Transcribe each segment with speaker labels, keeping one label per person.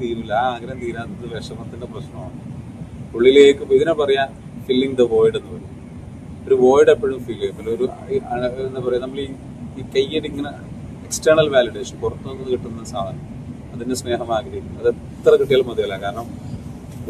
Speaker 1: തീരില്ല ആ ആഗ്രഹം തീരാത്തത് വിഷമത്തിന്റെ പ്രശ്നമാണ്. ഉള്ളിലേക്ക് ഇതിനെ പറയാ ഫില്ലിങ് ദ വോയിഡ് എന്ന് പറയും. ഒരു വോയിഡ് എപ്പോഴും ഫീൽ ചെയ്യും. ഒരു എന്താ പറയാ നമ്മൾ ഈ ഈ കയ്യടി ഇങ്ങനെ എക്സ്റ്റേണൽ വാലിഡേഷൻ പുറത്തുനിന്ന് കിട്ടുന്ന സാധനം അതിന്റെ സ്നേഹം ആഗ്രഹിക്കും അത് എത്ര കിട്ടിയാലും മതിയല്ല. കാരണം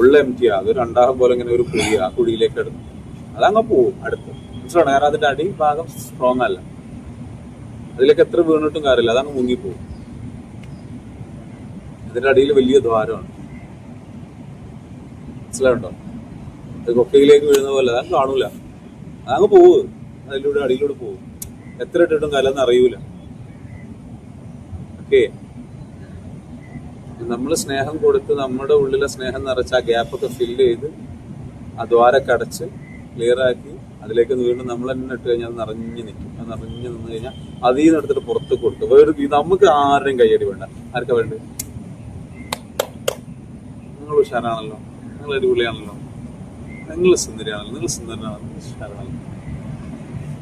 Speaker 1: ഉള്ള എം ടി അത് രണ്ടാം പോലെ ഇങ്ങനെ ഒരു കുഴി ആ കുഴിയിലേക്ക് എടുക്കും അതങ്ങ് പോവും അടുത്ത്. മനസ്സിലാണ്? കാരണം അതിന്റെ അടി ഭാഗം സ്ട്രോങ് അല്ല. അതിലേക്ക് എത്ര വീണിട്ടും കാര്യമില്ല. അതങ്ങ് മുങ്ങിപ്പോവും ഇതിന്റെ അടിയിൽ വലിയ ദ്വാരമാണ്. മനസ്സിലാവുണ്ടോ അത് കൊക്കയിലേക്ക് വീഴുന്ന പോലെ അതങ്ങ് കാണൂല. അതങ്ങ് പോവും. അതിലൂടെ അടിയിലൂടെ പോവും. എത്ര ഇട്ടിട്ടും കലന്ന് അറിയൂല. ഓക്കെ. നമ്മൾ സ്നേഹം കൊടുത്ത് നമ്മുടെ ഉള്ളിലെ സ്നേഹം നിറച്ച് ആ ഗ്യാപ്പൊക്കെ ഫില്ല് ചെയ്ത് ആ ദ്വാരൊക്കെ അടച്ച് ക്ലിയർ ആക്കി അതിലേക്ക് വീണ്ടും നമ്മൾ തന്നെ ഇട്ട് കഴിഞ്ഞാൽ നിറഞ്ഞു നിൽക്കും അത് നിറഞ്ഞു നിന്ന് കഴിഞ്ഞാൽ അതിൽ നിന്ന് എടുത്തിട്ട് പുറത്ത് കൊടുത്തു വേറെ നമുക്ക് ആരുടെയും കയ്യടി വേണ്ട. ആർക്കാ വേണ്ടത്? നിങ്ങൾ ഉഷാറാണല്ലോ നിങ്ങൾ അടിപൊളിയാണല്ലോ. നിങ്ങൾ സുന്ദരിയാണല്ലോ. നിങ്ങൾ സുന്ദരനാണല്ലോ ഉഷാറാണല്ലോ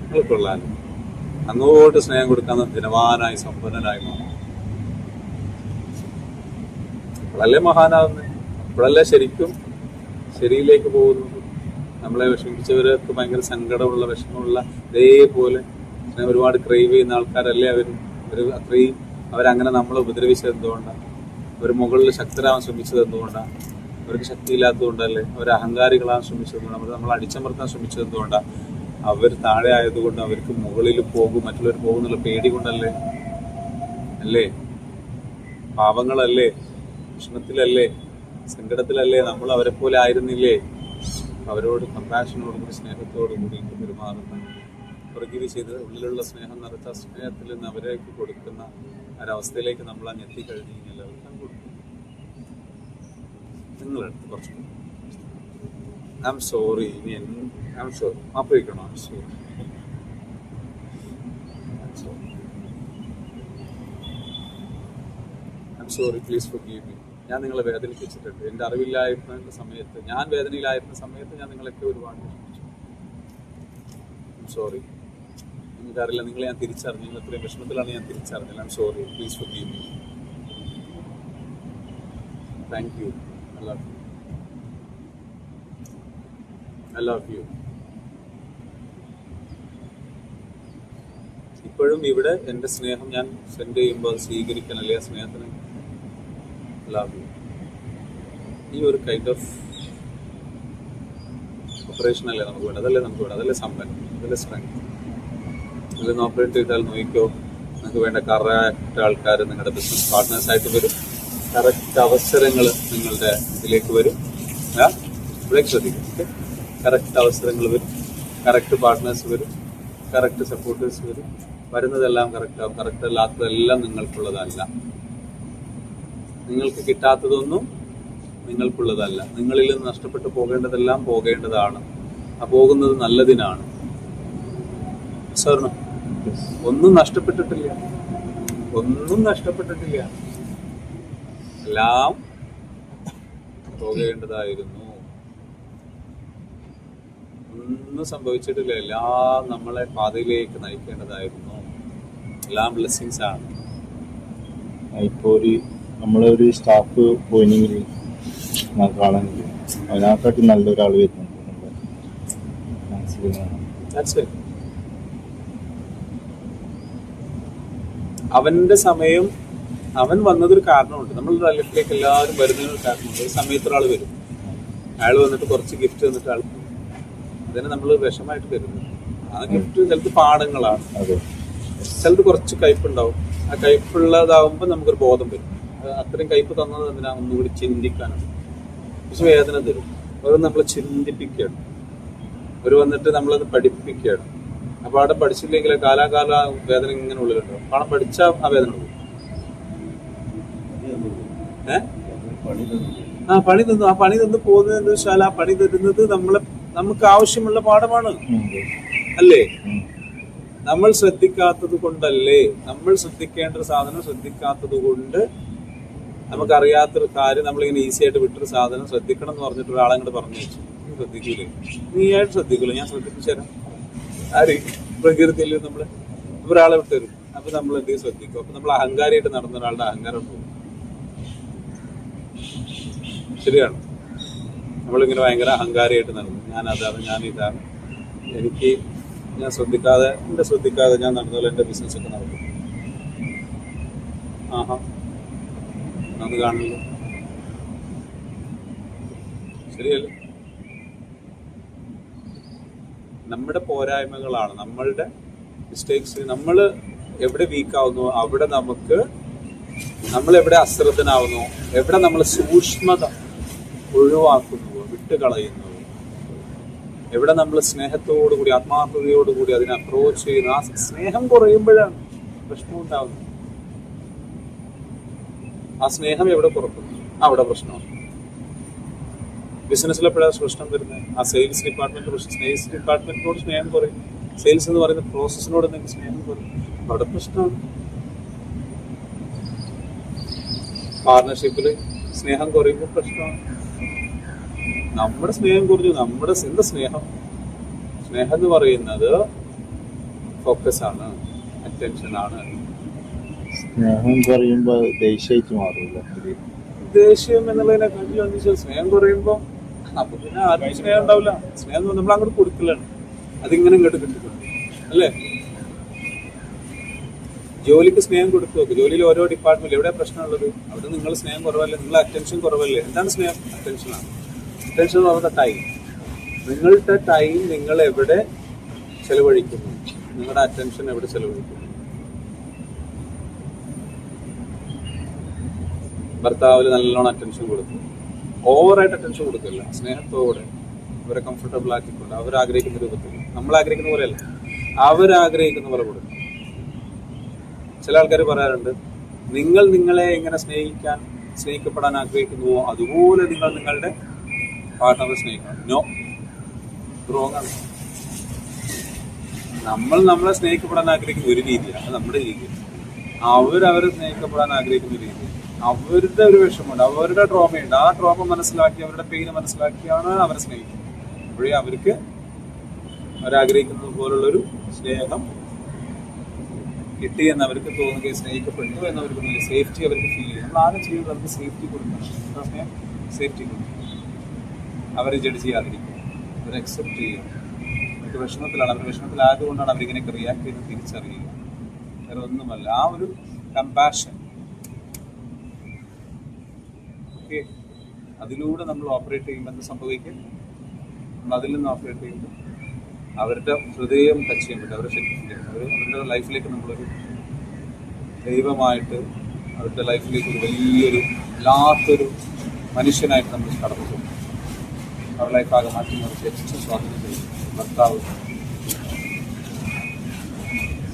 Speaker 1: നിങ്ങൾ കൊള്ളാലോ അങ്ങോട്ട് സ്നേഹം കൊടുക്കാൻ ദിനവാനായി സമ്പന്നനായി മാറും അപ്പോഴല്ലേ മഹാനാവുന്നത് അപ്പോഴല്ലേ ശരിക്കും ശരിയിലേക്ക് പോകുന്നത്? നമ്മളെ വിഷമിപ്പിച്ചവരൊക്കെ ഭയങ്കര സങ്കടമുള്ള വിഷമമുള്ള ഇതേപോലെ ഒരുപാട് ക്രൈവ് ചെയ്യുന്ന ആൾക്കാരല്ലേ അവർ അവർ അത്രയും അവരങ്ങനെ നമ്മളെ ഉപദ്രവിച്ചത് എന്തുകൊണ്ടാണ് അവർ മുകളിൽ ശക്തരാകാൻ ശ്രമിച്ചത് എന്തുകൊണ്ടാണ്? അവർക്ക് ശക്തിയില്ലാത്തതുകൊണ്ടല്ലേ? അവർ അഹങ്കാരികളാകാൻ ശ്രമിച്ചത് നമ്മൾ നമ്മൾ അടിച്ചമർത്താൻ ശ്രമിച്ചത് എന്തുകൊണ്ടാണ്? അവർ താഴെ ആയതുകൊണ്ട് അവർക്ക് മുകളിൽ പോകും മറ്റുള്ളവർ പോകുന്നുള്ള പേടി കൊണ്ടല്ലേ? അല്ലേ? പാവങ്ങളല്ലേ വിഷമത്തിലല്ലേ? സങ്കടത്തിലല്ലേ? നമ്മൾ അവരെ പോലെ ആയിരുന്നില്ലേ? അവരോട് കമ്പാഷനോട് കൂടി സ്നേഹത്തോടു കൂടി പെരുമാറുന്ന. പ്രകൃതി ചെയ്ത് ഉള്ളിലുള്ള സ്നേഹം നിറച്ച സ്നേഹത്തിൽ നിന്ന് അവരേക്ക് കൊടുക്കുന്ന ഒരവസ്ഥയിലേക്ക് നമ്മൾ അങ്ങ് എത്തിക്കഴിഞ്ഞു കഴിഞ്ഞാൽ നിങ്ങളെടുത്ത് കുറച്ച്. ഐ എം സോറി ഇനി ഐ എം സോറി മാപ്പ് വയ്ക്കണോ I'm sorry sorry please forgive me ഞാൻ നിങ്ങളെ വേദനിപ്പിച്ചിട്ടുണ്ട്. എന്റെ അറിവില്ലായിരുന്ന സമയത്ത് ഞാൻ വേദനയിലായിരുന്ന സമയത്ത് ഞാൻ നിങ്ങളൊക്കെ ഒരുപാട് സോറി നിങ്ങൾക്കറിയില്ല നിങ്ങളെ ഞാൻ തിരിച്ചറിഞ്ഞു. നിങ്ങൾ ഇത്രയും വിഷമത്തിലാണ് ഞാൻ തിരിച്ചറിഞ്ഞത്. I sorry please forgive me thank you I love you. I love you. ഇപ്പോഴും ഇവിടെ എന്റെ സ്നേഹം ഞാൻ സെൻഡ് ചെയ്യുമ്പോൾ സ്വീകരിക്കണം അല്ലെ? അല്ലെങ്കിൽ സ്നേഹത്തിന് ലവ് ഈ ഒരു കൈൻഡ് ഓഫ് ഓപ്പറേഷൻ അല്ലേ നമുക്ക് വേണം അതല്ലേ നമുക്ക് വേണം അതല്ലേ സമ്പന്നം അതല്ലേ സ്ട്രെങ്ത് ഇതിലൊന്ന് ഓപ്പറേറ്റ് ചെയ്താൽ നോക്കിക്കോ. നിങ്ങൾക്ക് വേണ്ട കറക്റ്റ് ആൾക്കാർ നിങ്ങളുടെ ബിസിനസ് പാർട്ട്നേഴ്സായിട്ട് വരും. കറക്റ്റ് അവസരങ്ങൾ നിങ്ങളുടെ ഇതിലേക്ക് വരും. ഇവിടെ ശ്രദ്ധിക്കും ഓക്കെ? കറക്റ്റ് അവസരങ്ങൾ വരും. കറക്റ്റ് പാർട്ട്നേഴ്സ് വരും. കറക്റ്റ് സപ്പോർട്ടേഴ്സ് വരും. വരുന്നതെല്ലാം കറക്റ്റ് ആവും. കറക്റ്റ് അല്ലാത്തതെല്ലാം നിങ്ങൾക്കുള്ളതല്ല. നിങ്ങൾക്ക് കിട്ടാത്തതൊന്നും നിങ്ങൾക്കുള്ളതല്ല. നിങ്ങളിൽ നിന്ന് നഷ്ടപ്പെട്ടു പോകേണ്ടതെല്ലാം പോകേണ്ടതാണ്. ആ പോകുന്നത് നല്ലതിനാണ്. സ്വർണം ഒന്നും നഷ്ടപ്പെട്ടിട്ടില്ല. ഒന്നും നഷ്ടപ്പെട്ടിട്ടില്ല. എല്ലാം പോകേണ്ടതായിരുന്നു ഒന്നും സംഭവിച്ചിട്ടില്ല. എല്ലാം നമ്മളെ പാതയിലേക്ക് നയിക്കേണ്ടതായിരുന്നു. എല്ലാം ബ്ലെസ്സിങ്സ് ആണ്.
Speaker 2: ഇപ്പോൾ ഒരു നമ്മളൊരു സ്റ്റാഫ് പോയിനെങ്കിൽ കാണാനില്ല അതിനെക്കാട്ടി നല്ലൊരാൾ വരുന്നുണ്ട്.
Speaker 1: അവന്റെ സമയം അവൻ വന്നതൊരു കാരണമുണ്ട്. നമ്മൾ ലൈഫിലേക്ക് എല്ലാവരും വരുന്നതിനൊരു കാരണമുണ്ട്. ഒരു സമയത്ത് ഒരാൾ വരും. അയാൾ വന്നിട്ട് കുറച്ച് ഗിഫ്റ്റ് തന്നിട്ട് ആൾ അതിനെ നമ്മൾ വിഷമായിട്ട് വരുന്നു ആ ഗിഫ്റ്റ് ചിലത്
Speaker 2: പാടങ്ങളാണ്
Speaker 1: ചിലത് കുറച്ച് കയ്പുണ്ടാവും. ആ കയ്പുള്ളതാവുമ്പോൾ നമുക്കൊരു ബോധം വരും. അത് അത്രയും കയ്പ് തന്നത് എന്തിനാ? ഒന്നുകൂടി ചിന്തിക്കാനാണ്. പക്ഷെ വേദന തരും. അവർ നമ്മളെ ചിന്തിപ്പിക്കുകയാണ്. ഒരു വന്നിട്ട് നമ്മളത് പഠിപ്പിക്കുകയാണ്. അപ്പോൾ അവിടെ പഠിച്ചില്ലെങ്കിൽ കാലാകാല വേദന ഇങ്ങനെ ഉള്ളിലുണ്ടാവും കാരണം പഠിച്ചാൽ ആ വേദന ഏ ആ പണി തന്നു. ആ പണി തന്നു പോകുന്നതെന്ന് വെച്ചാൽ ആ പണി തരുന്നത് നമ്മളെ നമുക്ക് ആവശ്യമുള്ള പാഠമാണ്. അല്ലേ? നമ്മൾ ശ്രദ്ധിക്കാത്തത് കൊണ്ടല്ലേ? നമ്മൾ ശ്രദ്ധിക്കേണ്ട ഒരു സാധനം ശ്രദ്ധിക്കാത്തത് കൊണ്ട് നമുക്കറിയാത്തൊരു കാര്യം നമ്മളിങ്ങനെ ഈസി ആയിട്ട് വിട്ടൊരു സാധനം ശ്രദ്ധിക്കണം എന്ന് പറഞ്ഞിട്ട് ഒരാളെ അങ്ങോട്ട് പറഞ്ഞു വെച്ചു. ശ്രദ്ധിക്കൂലേ? നീ ആയിട്ട് ശ്രദ്ധിക്കൂലേ? ഞാൻ ശ്രദ്ധിപ്പിച്ചു തരാം. ആര്? പ്രകൃതിയിൽ നമ്മൾ ഒരാളെ വിട്ടു തരും അപ്പൊ നമ്മൾ എന്തെങ്കിലും ശ്രദ്ധിക്കും. അപ്പൊ നമ്മൾ അഹങ്കാരിയായിട്ട് നടന്ന ഒരാളുടെ അഹങ്കാരം പോകും ശരിയാണ്. നമ്മളിങ്ങനെ ഭയങ്കര അഹങ്കാരിയായിട്ട് നടന്നു. ഞാൻ ഇതാണ് എനിക്ക് ഞാൻ ശ്രദ്ധിക്കാതെ എന്റെ ശ്രദ്ധിക്കാതെ ഞാൻ നടന്നതുപോലെ എന്റെ ബിസിനസ് ഒക്കെ നടക്കും ആഹാ. അത് കാണുന്നു. ശരിയല്ലേ? നമ്മുടെ പോരായ്മകളാണ്. നമ്മളുടെ മിസ്റ്റേക്സ് നമ്മൾ എവിടെ വീക്കാവുന്നു അവിടെ നമുക്ക് നമ്മൾ എവിടെ അശ്രദ്ധനാവുന്നു എവിടെ നമ്മൾ സൂക്ഷ്മത ഒഴിവാക്കുന്നു വിട്ടുകളയുന്നു എവിടെ നമ്മൾ സ്നേഹത്തോടു കൂടി ആത്മാർത്ഥതയോടു കൂടി അതിനെ അപ്രോച്ച് ചെയ്യുന്നു ആ സ്നേഹം കുറയുമ്പോഴാണ് പ്രശ്നം ഉണ്ടാവുന്നത്. ആ സ്നേഹം എവിടെ കുറക്കുന്നു? അവിടെ പ്രശ്നമാണ് ബിസിനസ്സിൽ എപ്പോഴാണ് പ്രശ്നം വരുന്നത്. ആ സെയിൽസ് ഡിപ്പാർട്ട്മെന്റ് പ്രശ്നം സെയിൽസ് ഡിപ്പാർട്ട്മെന്റിനോട് സ്നേഹം കുറയും. സെയിൽസ് എന്ന് പറയുന്ന പ്രോസസ്സിനോട് നിങ്ങൾക്ക് സ്നേഹം കുറയും. അവിടെ പ്രശ്നമാണ് പാർട്ണർഷിപ്പിൽ സ്നേഹം കുറയുമ്പോൾ പ്രശ്നമാണ് നമ്മുടെ സ്നേഹം കുറഞ്ഞു നമ്മുടെ എന്താ സ്നേഹം? സ്നേഹം എന്ന് പറയുന്നത് ഫോക്കസ് ആണ് അറ്റൻഷൻ ആണ്.
Speaker 2: സ്നേഹം പറയുമ്പോൾ ദേഷ്യമായിട്ട് മാറില്ല
Speaker 1: ദേഷ്യം എന്നുള്ളതിനെക്കാട്ടിലും എന്ന് വെച്ചാൽ സ്നേഹം കുറയുമ്പോൾ അപ്പൊ പിന്നെ ആർക്കും സ്നേഹം ഉണ്ടാവില്ല. സ്നേഹം നമ്മൾ അങ്ങോട്ട് കൊടുക്കലാണ്. അതിങ്ങനെ ഇങ്ങോട്ട് കിട്ടിക്കൊണ്ട് അല്ലേ? ജോലിക്ക് സ്നേഹം കൊടുത്തു നോക്ക്. ജോലിയിൽ ഓരോ ഡിപ്പാർട്ട്മെന്റ് എവിടെയാണ് പ്രശ്നമുള്ളത്? അവിടെ നിങ്ങൾ സ്നേഹം കുറവല്ലേ? നിങ്ങൾ അറ്റൻഷൻ കുറവല്ലേ? എന്താണ് സ്നേഹം? അറ്റൻഷനാണ് അറ്റൻഷൻ എന്ന് പറയുന്ന ടൈം നിങ്ങളുടെ ടൈം നിങ്ങൾ എവിടെ ചെലവഴിക്കുന്നു? നിങ്ങളുടെ അറ്റൻഷൻ എവിടെ ചെലവഴിക്കുന്നു? ഭർത്താവിൽ നല്ലോണം അറ്റൻഷൻ കൊടുത്തു. ഓവറായിട്ട് അറ്റൻഷൻ കൊടുക്കില്ല സ്നേഹത്തോടെ അവരെ കംഫർട്ടബിൾ ആക്കിക്കൊണ്ട് അവർ ആഗ്രഹിക്കുന്ന രൂപത്തിൽ. നമ്മൾ ആഗ്രഹിക്കുന്ന പോലെയല്ല. അവരാഗ്രഹിക്കുന്ന പോലെ കൊടുക്കും. ചില ആൾക്കാർ പറയാറുണ്ട് നിങ്ങൾ നിങ്ങളെ എങ്ങനെ സ്നേഹിക്കാൻ സ്നേഹിക്കപ്പെടാൻ ആഗ്രഹിക്കുന്നുവോ അതുപോലെ നിങ്ങൾ നിങ്ങളുടെ പാർട്ണറെ സ്നേഹിക്കണം നോ. റോങ് ആണ് നമ്മൾ നമ്മളെ സ്നേഹിക്കപ്പെടാൻ ആഗ്രഹിക്കുന്ന ഒരു രീതിയാണ് നമ്മുടെ രീതി. അവരവരെ സ്നേഹിക്കപ്പെടാൻ ആഗ്രഹിക്കുന്ന രീതി. അവരുടെ ഒരു വിഷമമുണ്ട് അവരുടെ ട്രോമയുണ്ട് ആ ട്രോമ മനസ്സിലാക്കി അവരുടെ പെയിന് മനസ്സിലാക്കിയാണ് അവരെ സ്നേഹിക്കുന്നത്. അപ്പോഴേ അവർക്ക് അവരാഗ്രഹിക്കുന്നത് പോലുള്ളൊരു സ്നേഹം കിട്ടി എന്ന് അവർക്ക് തോന്നുകയും സ്നേഹിക്കപ്പെട്ടു എന്ന് അവർക്ക് സേഫ്റ്റി അവർക്ക് ഫീൽ ചെയ്യും നമ്മൾ ആരും ചെയ്യുന്നത് അവർക്ക് സേഫ്റ്റി കൊടുക്കണം. സേഫ്റ്റി കൊടുക്കണം. അവരെ ജഡ്ജ് ചെയ്യാതിരിക്കുക അവരെ അക്സെപ്റ്റ് ചെയ്യുക അവർക്ക് വിഷമത്തിലാണ്. അവർ വിഷമത്തിലായതുകൊണ്ടാണ് അവരിങ്ങനെയൊക്കെ റിയാക്ട് ചെയ്ത് തിരിച്ചറിയുക. വേറെ ഒന്നുമല്ല. ആ ഒരു കമ്പാഷൻ ഓക്കെ അതിലൂടെ നമ്മൾ ഓപ്പറേറ്റ് ചെയ്യുമ്പോൾ എന്ത് സംഭവിക്കും? നമ്മൾ അതിൽ നിന്ന് ഓപ്പറേറ്റ് ചെയ്യുമ്പോൾ അവരുടെ ഹൃദയം ടച്ച് ചെയ്യാൻ പറ്റും. അവരെ ശക്തി അവർ അവരുടെ ലൈഫിലേക്ക് നമ്മളൊരു ദൈവമായിട്ട് അവരുടെ ലൈഫിലേക്ക് ഒരു വലിയൊരു വല്ലാത്തൊരു മനുഷ്യനായിട്ട് നമ്മൾ കടന്നു അവരുടെ ലൈഫ് ആകെ മാറ്റി മറിച്ച് ഏറ്റവും സ്വാധീനം ചെയ്യും ഭർത്താവ്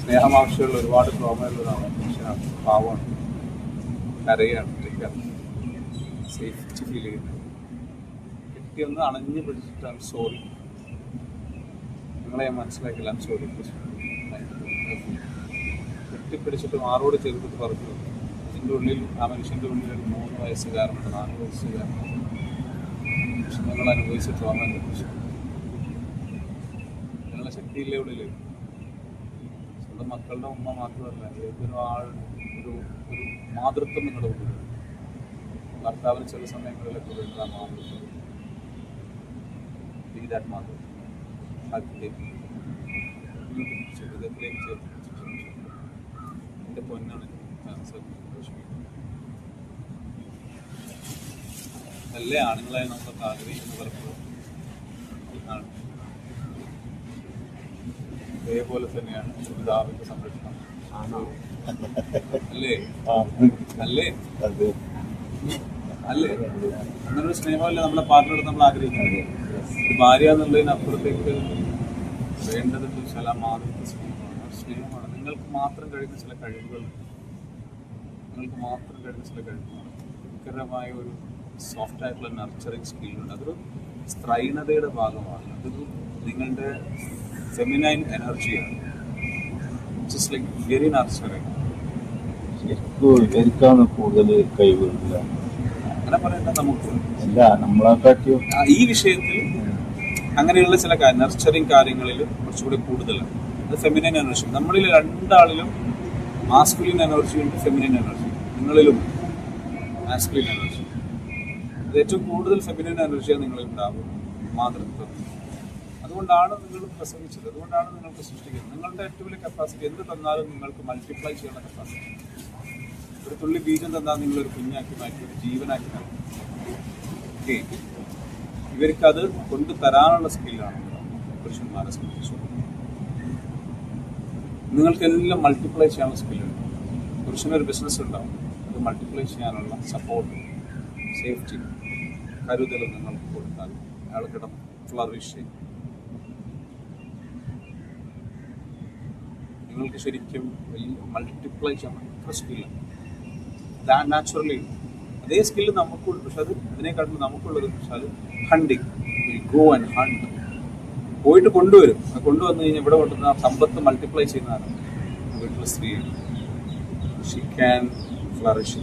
Speaker 1: സ്നേഹമാവശ്യമുള്ള ഒരുപാട് ട്രോമയുള്ളതാണ് മനുഷ്യനാണ് പാവമാണ്. കരയാണ്. ഒറ്റയ്ക്കാണ് സേഫ്റ്റി ഫീൽ ചെയ്യുന്നത്. കിട്ടിയൊന്ന് അണഞ്ഞു പിടിച്ചിട്ടാണ് സോറി. നിങ്ങളെ മനസ്സിലാക്കില്ല. സോറി കെട്ടിപ്പിടിച്ചിട്ട് മാറോട് ചേർത്തിട്ട് പറഞ്ഞു. അതിന്റെ ഉള്ളിൽ ആ മനുഷ്യന്റെ ഉള്ളിൽ ഒരു മൂന്ന് വയസ്സുകാരനുണ്ട് നാല് വയസ്സുകാരനുണ്ട് വിഷമങ്ങൾ അനുഭവിച്ച ട്രോമ അനുഭവിച്ചു അതിനുള്ള ശക്തിയില്ലേ ഇവിടെ സ്വന്തം മക്കളുടെ ഉമ്മ മാത്രമല്ല ഏതൊരു ആൾ ഒരു ഒരു മാതൃത്വം നിങ്ങളുടെ ഉള്ളിൽ ഭർത്താവിന് ചില സമയങ്ങളിലൊക്കെ വരുന്നത് ആ മാതൃത്വം? ബി ഹൃദയത്തിലേക്ക് ചേർത്ത് എന്റെ പൊന്നാണ് ക്യാൻസർ നല്ല ആണുങ്ങളായി നമ്മളൊക്കെ ആഗ്രഹിക്കുന്ന പലപ്പോഴും അതേപോലെ തന്നെയാണ് പിതാവിന്റെ സംരക്ഷണം. അല്ലേ? അല്ലേ? അല്ലേ? അങ്ങനെ ഒരു സ്നേഹമല്ലേ നമ്മളെ പാർട്ട്ണർ നമ്മൾ ആഗ്രഹിക്കുന്നത്? ഒരു ഭാര്യ എന്നുള്ളതിനപ്പുറത്തേക്ക് വേണ്ടത് ചില മാതൃത്വ സ്നേഹമാണ്. സ്നേഹമാണ്. നിങ്ങൾക്ക് മാത്രം കഴിയുന്ന ചില കഴിവുകൾ. നിങ്ങൾക്ക് മാത്രം കഴിയുന്ന ചില കഴിവുകൾ. ഭയങ്കരമായ ഒരു സോഫ്റ്റ് ആയിട്ടുള്ള നർച്ചറിങ് സ്കില്ലുണ്ട് അതൊരു സ്ത്രൈണതയുടെ ഭാഗമാണ്. അതൊരു നിങ്ങളുടെ ഫെമിനൈൻ എനർജിയാണ് ജസ്റ്റ് ലൈക്ക് വെരി നർച്ചറിങ്
Speaker 2: ശരിക്കും കൂടുതൽ
Speaker 1: അങ്ങനെ പറയേണ്ട നമുക്ക്.
Speaker 2: അല്ല നമ്മളെക്കാട്ടിയും
Speaker 1: ആ, ഈ വിഷയത്തിൽ അങ്ങനെയുള്ള ചില നർച്ചറിങ് കാര്യങ്ങളിൽ കുറച്ചുകൂടി കൂടുതലാണ് അത് ഫെമിനൈൻ എനർജി നമ്മളിൽ രണ്ടാളിലും മാസ്കുലിൻ എനർജി ഉണ്ട് ഫെമിനൈൻ എനർജി നിങ്ങളിലും മാസ്കുലിൻ എനർജി ഏറ്റവും കൂടുതൽ ഫെമിനിൻ എനർജിയാണ് നിങ്ങളിൽ ഉണ്ടാകും മാതൃത്വം. അതുകൊണ്ടാണ് നിങ്ങൾ പ്രസവിച്ചത് അതുകൊണ്ടാണ് നിങ്ങൾക്ക് സൃഷ്ടിക്കുന്നത്. നിങ്ങളുടെ ഏറ്റവും വലിയ കപ്പാസിറ്റി എന്ത് തന്നാലും നിങ്ങൾക്ക് മൾട്ടിപ്ലൈ ചെയ്യാനുള്ള കപ്പാസിറ്റി ഒരു തുള്ളി ബീജം തന്നാൽ നിങ്ങൾ ഒരു കുഞ്ഞാക്കി മാറ്റി ഒരു ജീവനാക്കി മാറ്റി. ഓക്കെ ഇവർക്കത് കൊണ്ടു തരാനുള്ള സ്കില്ലാണ് പുരുഷന്മാരെ സംബന്ധിച്ചു നിങ്ങൾക്കെല്ലാം മൾട്ടിപ്ലൈ ചെയ്യാനുള്ള സ്കില്ലുണ്ട് പുരുഷനൊരു ബിസിനസ് ഉണ്ടാവും. അത് മൾട്ടിപ്ലൈ ചെയ്യാനുള്ള സപ്പോർട്ട് സേഫ്റ്റി കരുതൽ നിങ്ങൾക്ക് കൊടുത്താൽ അയാൾ കിടന്ന് ഫ്ലറിഷ് നിങ്ങൾക്ക് ശരിക്കും മൾട്ടിപ്ലൈ ചെയ്യാൻ അത്ര സ്കില്ലാണ് നാച്ചുറലി അതേ സ്കില്ല് നമുക്കുണ്ട് പക്ഷെ അത് ഇതിനെക്കാട്ടിലും നമുക്കുള്ളത് വെച്ചാൽ ഹണ്ടിങ് ഗോ ആൻഡ് ഹണ്ട് പോയിട്ട് കൊണ്ടുവരും. കൊണ്ടുവന്നു കഴിഞ്ഞാൽ ഇവിടെ കൊണ്ടുവന്ന സമ്പത്ത് മൾട്ടിപ്ലൈ ചെയ്യുന്നതാണ്. വീട്ടിലെ സ്ത്രീ. Xi can flourish